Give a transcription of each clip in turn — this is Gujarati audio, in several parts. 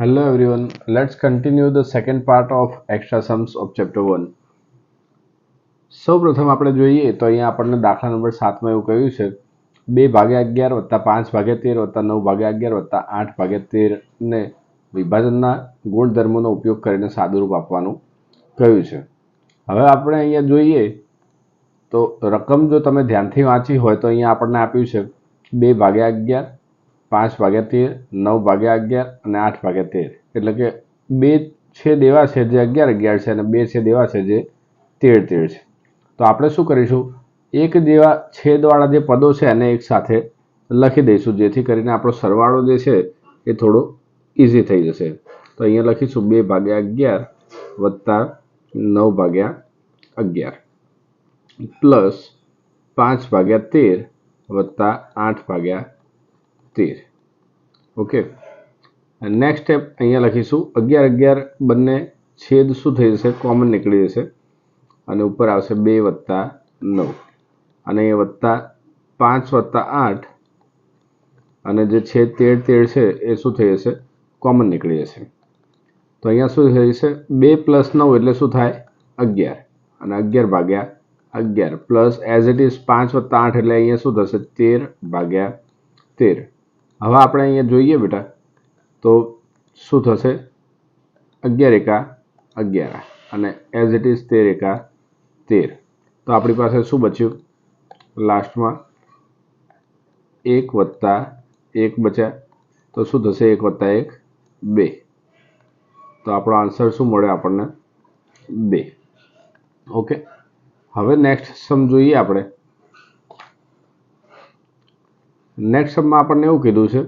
Hello everyone, let's continue the second part of extra sums of chapter 1. સૌ પ્રથમ આપણે જોઈએ તો અહીંયા આપણને દાખલા નંબર સાતમાં એવું કહ્યું છે બે ભાગ્યા અગિયાર વત્તા પાંચ ભાગ્યા તેર વત્તા નવ ભાગ્યા અગિયાર વત્તા આઠ ભાગ્યા તેરને વિભાજનના ગુણધર્મોનો ઉપયોગ કરીને સાદુરૂપ આપવાનું કહ્યું છે હવે આપણે અહીંયા જોઈએ તો રકમ જો તમે ધ્યાનથી વાંચી હોય તો અહીંયા આપણને આપ્યું છે બે ભાગ્યા અગિયાર પાંચ ભાગ્યા તેર, નવ ભાગ્યા અગિયાર અને આઠ ભાગ્યા તેર. એટલે કે બે છેદ એવા છે જે અગિયાર અગિયાર છે અને બે છેદ એવા છે જે તેર તેર છે. તો આપણે શું કરીશું? એક જેવા છેદવાળા જે પદો છે એને એક સાથે લખી દઈશું, જેથી કરીને આપણો સરવાળો જે છે એ થોડો ઇઝી થઈ જશે. તો અહીંયા લખીશું બે ભાગ્યા અગિયાર વત્તા નવ ભાગ્યા અગિયાર. પ્લસ પાંચ ભાગ્યા તેર વત્તા આઠ ભાગ્યા તેર. ઓકે નેક્સ્ટ સ્ટેપ અહીંયા લખીશું. અગિયાર અગિયાર બંને છેદ શું થઈ જશે? કોમન નીકળી જશે. અને ઉપર આવશે બે વત્તા નવ. અને એ વત્તા પાંચ વત્તા આઠ. અને જે છેદ તેર તેર છે, એ શું થઈ જશે? કોમન નીકળી જશે. તો અહીંયા શું થઈ જશે? બે પ્લસ નવ એટલે શું થાય? અગિયાર. અને અગિયાર ભાગ્યા અગિયાર. પ્લસ એઝ ઇટ ઇઝ પાંચ વત્તા આઠ એટલે અહીંયા શું થશે? તેર ભાગ્યા તેર. હવે આપણે અહીંયા જોઈએ બેટા, તો શું થશે? અગિયાર એકા અગિયાર અને એઝ ઇટ ઇઝ તેર એકા તેર. તો આપણી પાસે શું બચ્યું? લાસ્ટમાં એક વત્તા એક બચ્યા. તો શું થશે? એક વત્તા એક બે. તો આપણો આન્સર શું મળે આપણને? બે. ઓકે હવે નેક્સ્ટ સમ જોઈએ આપણે. નેક્સ્ટ સમમાં આપણને એવું કીધું છે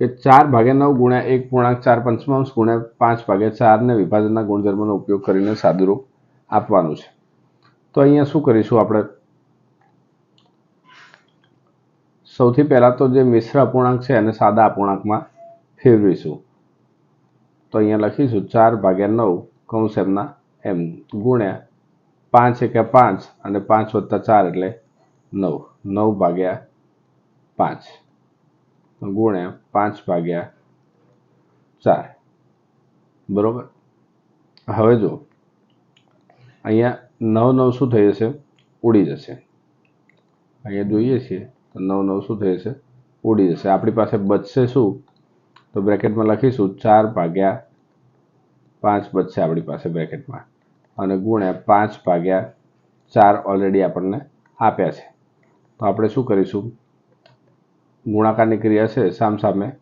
કે ચાર ભાગ્યા નવ ગુણ્યા એક પૂર્ણાંક ચાર પંચમાંશ ગુણ્યા પાંચ ભાગ્યા ચારને વિભાજનના ગુણધર્મનો ઉપયોગ કરીને સાદુરૂપ આપવાનું છે. તો અહીંયા શું કરીશું આપણે? સૌથી પહેલાં તો જે મિશ્ર અપૂર્ણાંક છે એને સાદા અપૂર્ણાંકમાં ફેરવીશું. તો અહીંયા લખીશું ચાર ભાગ્યા નવ કૌંસ એમના એમ ગુણ્યા પાંચ એકા પાંચ અને પાંચ વત્તા ચાર એટલે નવ. નવ ભાગ્યા પાંચ. ગુણ્યા પાંચ ભાગ્યા ચાર. બરોબર? હવે જો અહીંયા નવ નવ શું થઈ જશે? ઉડી જશે. અહીંયા જોઈએ છીએ તો નવ નવ શું થઈ જશે? ઉડી જશે. આપણી પાસે બચશે શું? તો બ્રેકેટમાં લખીશું ચાર ભાગ્યા પાંચ બચશે આપણી પાસે બ્રેકેટમાં. અને ગુણ્યા પાંચ ભાગ્યા ચાર ઓલરેડી આપણને આપ્યા છે. તો આપણે શું કરીશું? ગુણાકારની ક્રિયા છે સામ સામે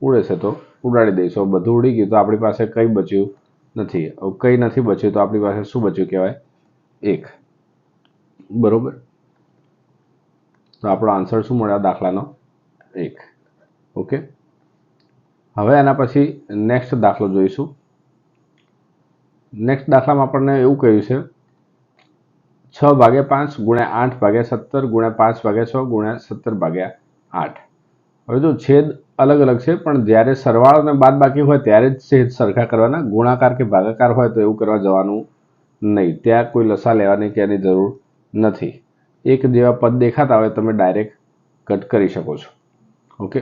ઉડે છે તો ઉડાડી દઈશું બધું ઉડી ગયું તો આપણી પાસે કંઈ બચ્યું નથી. કંઈ નથી બચ્યું તો આપણી પાસે શું બચ્યું કહેવાય? એક. બરોબર? તો આપણો આન્સર શું મળ્યો દાખલાનો? એક. ઓકે? હવે એના પછી નેક્સ્ટ દાખલો જોઈશું. નેક્સ્ટ દાખલામાં આપણને એવું કહ્યું છે, છ ભાગ્યા પાંચ ગુણ્યા આઠ ભાગ્યા સત્તર ગુણ્યા પાંચ ભાગ્યા છ ગુણ્યા સત્તર ભાગ્યા આઠ. હવે જો છેદ અલગ અલગ છે, પણ જ્યારે સરવાળો અને બાદ બાકી હોય ત્યારે જ છેદ સરખા કરવાના. ગુણાકાર કે ભાગાકાર હોય તો એવું કરવા જવાનું નહીં. ત્યાં કોઈ લસા લેવાની કે એની જરૂર નથી. એક જેવા પદ દેખાતા હોય તમે ડાયરેક્ટ કટ કરી શકો છો. ઓકે?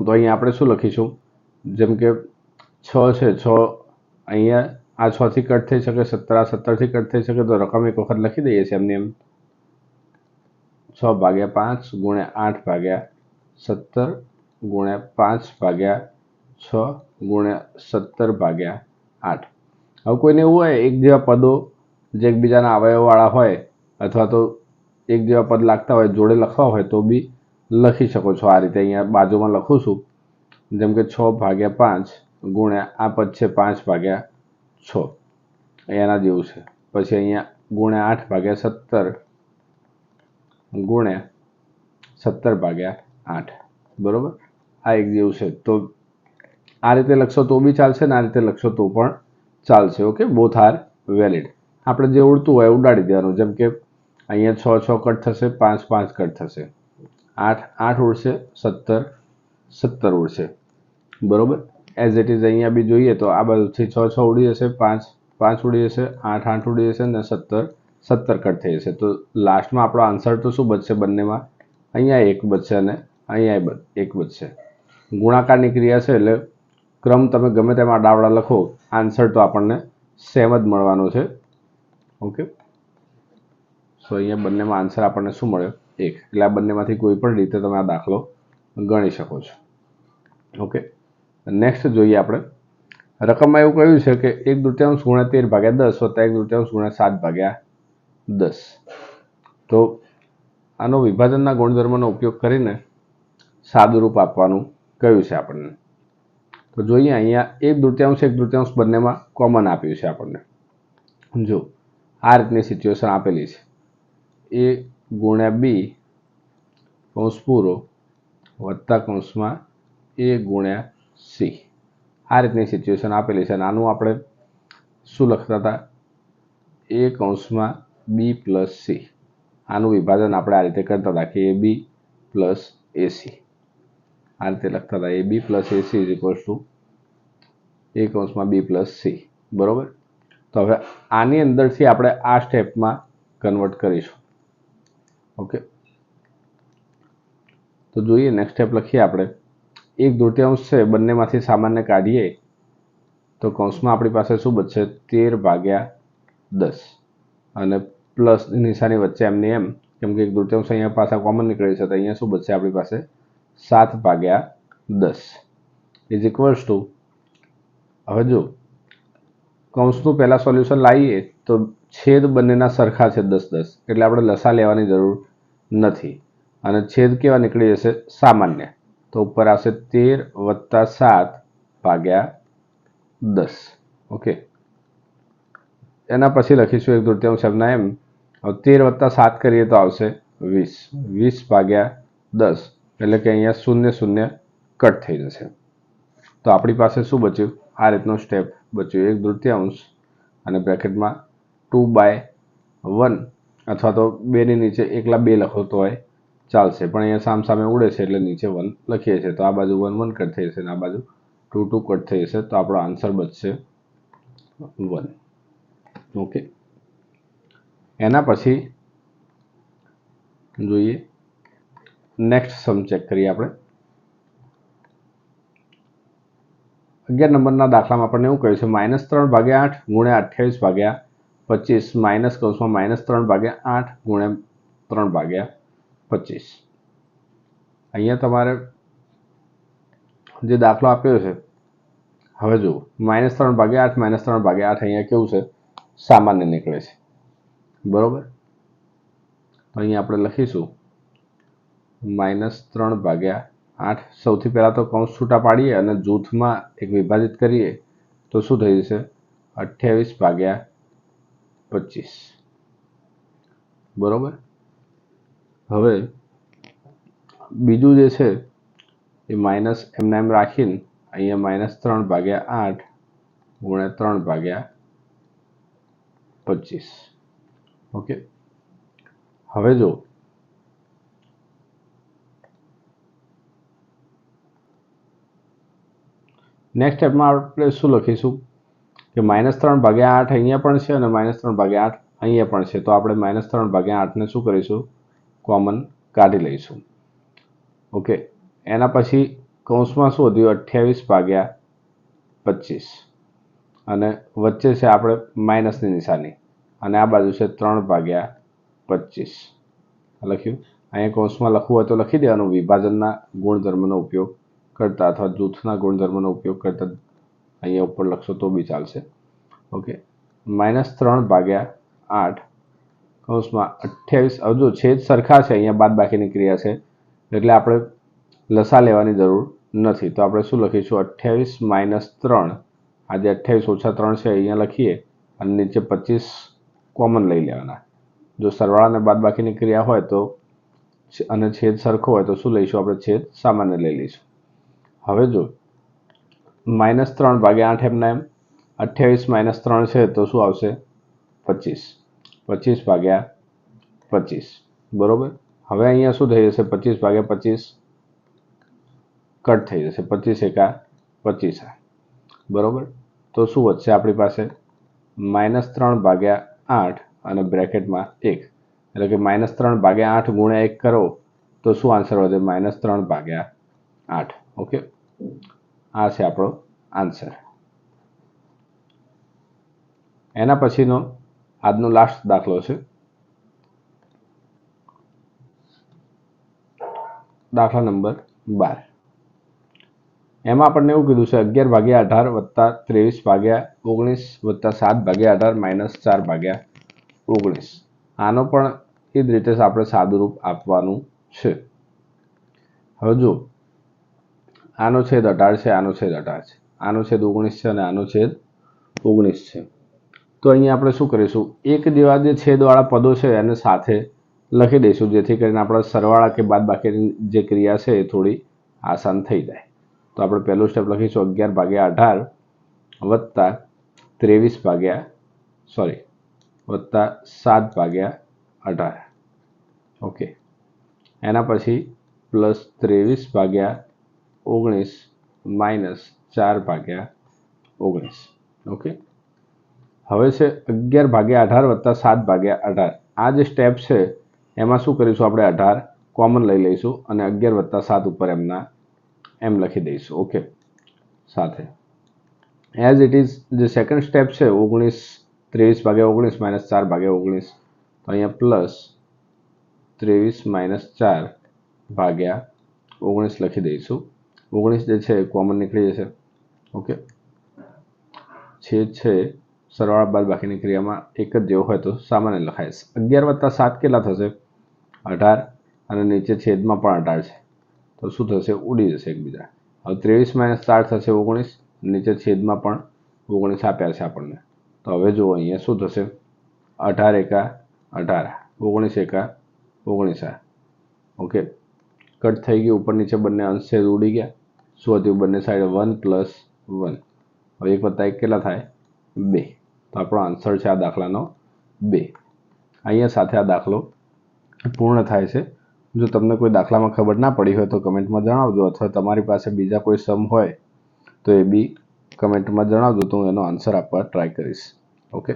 તો અહીંયા આપણે શું લખીશું? જેમ કે છ છે, છ અહીંયા આ છથી કટ થઈ શકે, સત્તર આ સત્તરથી કટ થઈ શકે, તો રકમ એક વખત લખી દઈએ છીએ એમની એમ છ ભાગ્યા પાંચ ગુણ્યા આઠ ભાગ્યા સત્તર ગુણ્યા પાંચ ભાગ્યા છ ગુણ્યા સત્તર ભાગ્યા આઠ. હવે કોઈને એવું હોય, એક જેવા પદો જે એકબીજાના અવયવવાળા હોય અથવા તો એક જેવા પદ લાગતા હોય, જોડે લખવા હોય, તો બી લખી શકો છો. આ રીતે અહીંયા બાજુમાં લખું છું. જેમ કે છ ભાગ્યા પાંચ ગુણ્યા, આ પદ છે પાંચ ભાગ્યા છ. એના જેવું છે. પછી અહીંયા ગુણ્યા આઠ ભાગ્યા સત્તર ગુણ્યા સત્તર ભાગ્યા આઠ. બરોબર? આ એક જેવું છે. તો આ રીતે લખશો તો બી ચાલશે ને આ રીતે લખશો તો પણ ચાલશે. ઓકે બોથ આર વેલિડ આપણે જે ઉડતું હોય ઉડાડી દેવાનું. જેમ કે અહીંયા છ છ કટ થશે, પાંચ પાંચ કટ થશે. આઠ આઠ ઉડશે, સત્તર સત્તર ઉડશે. બરોબર? એઝ ઇટ ઇઝ અહીંયા બી જોઈએ તો આ બાજુથી છ છ ઉડી જશે, પાંચ પાંચ ઉડી જશે, આઠ આઠ ઉડી જશે અને સત્તર સત્તર કટ થઈ જશે. તો લાસ્ટમાં આપણો આન્સર તો શું બચશે બંનેમાં? અહીંયા એક બચશે અને અહીંયા એક બચશે. ગુણાકારની ક્રિયા છે એટલે ક્રમ તમે ગમે તેમાં ડાવડા લખો આન્સર તો આપણને સેમ જ મળવાનો છે. ઓકે સો અહીંયા બંનેમાં આન્સર આપણને શું મળ્યો? એક. એટલે આ બંનેમાંથી કોઈ પણ રીતે તમે આ દાખલો ગણી શકો છો. ઓકે નેક્સ્ટ જોઈએ આપણે. રકમમાં એવું કહ્યું છે કે એક દૃત્યાંશ ગુણ્યા તેર ભાગ્યા દસ, વત્તા એક દૃત્યાંશ ગુણ્યા સાત ભાગ્યા દસ. તો આનો વિભાજનના ગુણધર્મનો ઉપયોગ કરીને સાદુરૂપ આપવાનું કહ્યું છે આપણને. તો જોઈએ અહીંયા એક દૃત્યાંશ એક દૃત્યાંશ બંનેમાં કોમન આપ્યું છે આપણને. જો આ રીતની સિચ્યુએશન આપેલી છે. એ ગુણ્યા બી કૌંસ પૂરો વત્તા કૌંસમાં એ ગુણ્યા સી. આ રીતની સિચ્યુએશન આપેલી છે અને આનું આપણે શું લખતા હતા? એ કૌંસમાં બી પ્લસ સી આનું વિભાજન આપણે આ રીતે કરતા હતા કે એ બી પ્લસ એસી આ રીતે લખતા હતા. A B plus A C is equals to A કૌંસમાં બી પ્લસ સી બરોબર? તો હવે આની અંદરથી આપણે આ સ્ટેપમાં કન્વર્ટ કરીશું. ઓકે? તો જોઈએ નેક્સ્ટ સ્ટેપ લખીએ આપણે. એક તૃતીયાંશ છે, બંનેમાંથી સામાન્ય કાઢીએ તો કૌંસમાં આપણી પાસે શું બચશે? તેર ભાગ્યા દસ. અને પ્લસ નિશાની વચ્ચે એમની એમ, કેમ કે એક દૂરત્યાંશ અહીંયા પાછા કોમન નીકળે છે, તો અહીંયા શું બચશે આપણી પાસે? સાત ભાગ્યા દસ. ઇઝ ઇક્વલ્સ ટુ હવે જો, કૌંસનું પહેલાં સોલ્યુશન લાવીએ, તો છેદ બંનેના સરખા છે દસ દસ, એટલે આપણે લસા લેવાની જરૂર નથી. અને છેદ કેવા નીકળી જશે? સામાન્ય. તો ઉપર આવશે તેર વત્તા સાત ભાગ્યા દસ. ઓકે એના પછી લખીશું એક દૃત્યાંશ એમના એમ. તેર વત્તા સાત કરીએ તો આવશે વીસ. વીસ ભાગ્યા દસ. એટલે કે અહીંયા શૂન્ય શૂન્ય કટ થઈ જશે. તો આપણી પાસે શું બચ્યું? આ રીતનો સ્ટેપ બચ્યું. એક દૃત્યાંશ અને બ્રેકેટમાં ટુ બાય વન અથવા તો બેની નીચે એકલા બે લખો તો હોય ચાલશે. પણ અહીંયા સામ સામે ઉડે છે એટલે નીચે વન લખીએ છીએ. તો આ બાજુ વન વન કટ થઈ જશે અને આ બાજુ ટુ ટુ કટ થઈ જશે. તો આપણો આન્સર બચશે વન ઓકે. એના પછી જોઈએ. નેક્સ્ટ સમ ચેક કરીએ આપણે. અગિયાર નંબરના દાખલામાં આપણને એવું કહ્યું છે માઇનસ ત્રણ ભાગ્યા આઠ ગુણ્યા અઠ્યાવીસ ભાગ્યા પચીસ. માઇનસ કૌંસમાં માઇનસ ત્રણ ભાગ્યા આઠ ગુણ્યા ત્રણ ભાગ્યા પચીસ. અહીંયા તમારે જે દાખલો આપ્યો છે, હવે જુઓ. માઇનસ ત્રણ ભાગ્યા આઠ માઇનસ ત્રણ ભાગ્યા આઠ અહીંયા કેવું છે? સામાન્ય નીકળે છે. બરોબર? અહીંયા આપણે લખીશું. માઇનસ ત્રણ ભાગ્યા આઠ. સૌથી પહેલાં તો કૌંસ છૂટા પાડીએ અને જૂથમાં એક વિભાજિત કરીએ તો શું થઈ જશે? અઠ્યાવીસ ભાગ્યા પચીસ. બરોબર? હવે બીજું જે છે એ માઇનસ એમને એમ રાખીને અહીંયા માઇનસ ત્રણ ભાગ્યા આઠ ગુણ્યા ત્રણ ભાગ્યા પચીસ. ઓકે. હવે જો. નેક્સ્ટ સ્ટેપમાં આપણે શું લખીશું? કે માઇનસ ત્રણ ભાગ્યા આઠ અહીંયા પણ છે અને માઇનસ ત્રણ ભાગ્યા આઠ અહીંયા પણ છે. તો આપણે માઇનસ ત્રણ ભાગ્યા આઠને શું કરીશું? કોમન કાઢી લઈશું. ઓકે. એના પછી કૌંસમાં શું વધ્યું? અઠ્યાવીસ ભાગ્યા પચીસ. અને વચ્ચે છે આપણે માઇનસની નિશાની. અને આ બાજુ છે ત્રણ ભાગ્યા પચીસ. લખ્યું? અહીંયા કૌંસમાં લખવું હોય તો લખી દેવાનું. વિભાજનના ગુણધર્મનો ઉપયોગ કરતા અથવા જૂથના ગુણધર્મનો ઉપયોગ કરતા અહીંયા ઉપર લખશો તો બી ચાલશે. ઓકે. માઇનસ ત્રણ ભાગ્યા આઠ. કૌંસમાં અઠ્યાવીસ. જો છેદ સરખા છે, અહીંયા બાદ બાકીની ક્રિયા છે, એટલે આપણે લસા લેવાની જરૂર નથી. તો આપણે શું લખીશું? અઠ્યાવીસ માઇનસ ત્રણ. આજે અઠ્યાવીસ ઓછા ત્રણ છે, અહીંયા લખીએ. અને નીચે પચીસ કોમન લઈ લેવાના. જો સરવાળાને બાદ બાકીની ક્રિયા હોય તો અને છેદ સરખો હોય તો શું લઈશું? આપણે છેદ સામાન્ય લઈ લઈશું. હવે જો માઇનસ ત્રણ ભાગ્યા આઠ એમના એમ. અઠ્યાવીસ માઇનસ ત્રણ છે તો શું આવશે? પચીસ. પચીસ ભાગ્યા પચીસ. બરોબર? હવે અહીંયા શું થઈ જશે? પચીસ ભાગ્યા પચીસ કટ થઈ જશે. પચીસ એકા પચીસ બરોબર? તો શું વધશે આપણી પાસે? માઇનસ ત્રણ ભાગ્યા આઠ અને બ્રેકેટમાં એક. એટલે કે માઇનસ ત્રણ ભાગ્યા આઠ ગુણ્યા એક કરો, તો શું આન્સર વધે? માઇનસ ત્રણ ભાગ્યા આઠ. ઓકે? આ છે આપણો આન્સર. એના પછીનો આજનો લાસ્ટ દાખલો છે. દાખલા નંબર બાર. એમાં આપણને એવું કીધું છે, અગિયાર ભાગ્યા અઢાર વત્તા ત્રેવીસ ભાગ્યા ઓગણીસ વત્તા સાત ભાગ્યા અઢાર માઇનસ ચાર ભાગ્યા ઓગણીસ. આનો પણ એ જ રીતે આપણે સાદુરૂપ આપવાનું છે. હવે જો આનો છેદ અઢાર છે, આનો છેદ અઢાર છે. આનો છેદ ઓગણીસ છે અને આનો છેદ ઓગણીસ છે. તો અહીંયા આપણે શું કરીશું? એક જેવા જે છેદવાળા પદો છે એને સાથે લખી દઈશું, જેથી કરીને આપણા સરવાળા કે બાદ બાકીની જે ક્રિયા છે એ થોડી આસાન થઈ જાય. તો આપણે પહેલું સ્ટેપ લખીશું અગિયાર ભાગ્યા અઢાર વત્તા ત્રેવીસ ભાગ્યા સોરી વત્તા સાત ભાગ્યા અઢાર. ઓકે એના પછી પ્લસ ત્રેવીસ ભાગ્યા ઓગણીસ માઇનસ ચાર ભાગ્યા ઓગણીસ. ઓકે હવે છે અગિયાર ભાગ્યા અઢાર વત્તા સાત ભાગ્યા અઢાર. આ જે સ્ટેપ છે, એમાં શું કરીશું આપણે અઢાર કોમન લઈ લઈશું અને અગિયાર વત્તા સાત ઉપર એમના એમ લખી દઈશું. ઓકે. સાથે. એઝ ઇટ ઇઝ જે સેકન્ડ સ્ટેપ છે, ઓગણીસ, ત્રેવીસ ભાગ્યા ઓગણીસ માઇનસ ચાર ભાગ્યા ઓગણીસ. તો અહીંયા પ્લસ ત્રેવીસ માઇનસ ચાર ભાગ્યા ઓગણીસ લખી દઈશું. ઓગણીસ જે છે કોમન નીકળી જશે. ઓકે. છેદ છે, સરવાળા બાદ બાકીની ક્રિયામાં એક જ જેવો હોય તો સામાન્ય લખાય છે. અગિયાર વત્તા સાત કેટલા થશે? અઢાર અને નીચે છેદમાં પણ અઢાર છે. તો શું થશે? ઉડી જશે એકબીજા. હવે ત્રેવીસ માઇનસ ચાર થશે ઓગણીસ, નીચે છેદમાં પણ ઓગણીસ આપ્યા છે આપણને. તો હવે જુઓ, અહીંયા શું થશે? અઢાર એકા અઢાર, ઓગણીસ એકા ઓગણીસ આ. ઓકે કટ થઈ ગયું, ઉપર નીચે બંને અંશ છેદ ઉડી ગયા. શું હતું? બંને સાઈડ વન પ્લસ વન હવે એક વત્તા એક કેટલા થાય? બે. તો આપણો આન્સર છે આ દાખલાનો બે. અહીંયા સાથે આ દાખલો પૂર્ણ થાય છે. જો તમને કોઈ દાખલામાં ખબર ના પડી હોય તો કમેન્ટમાં જણાવજો અથવા તમારી પાસે બીજા કોઈ સમ હોય તો એ બી કમેન્ટમાં જણાવજો તો હું એનો આન્સર આપવા ટ્રાય કરીશ. ઓકે?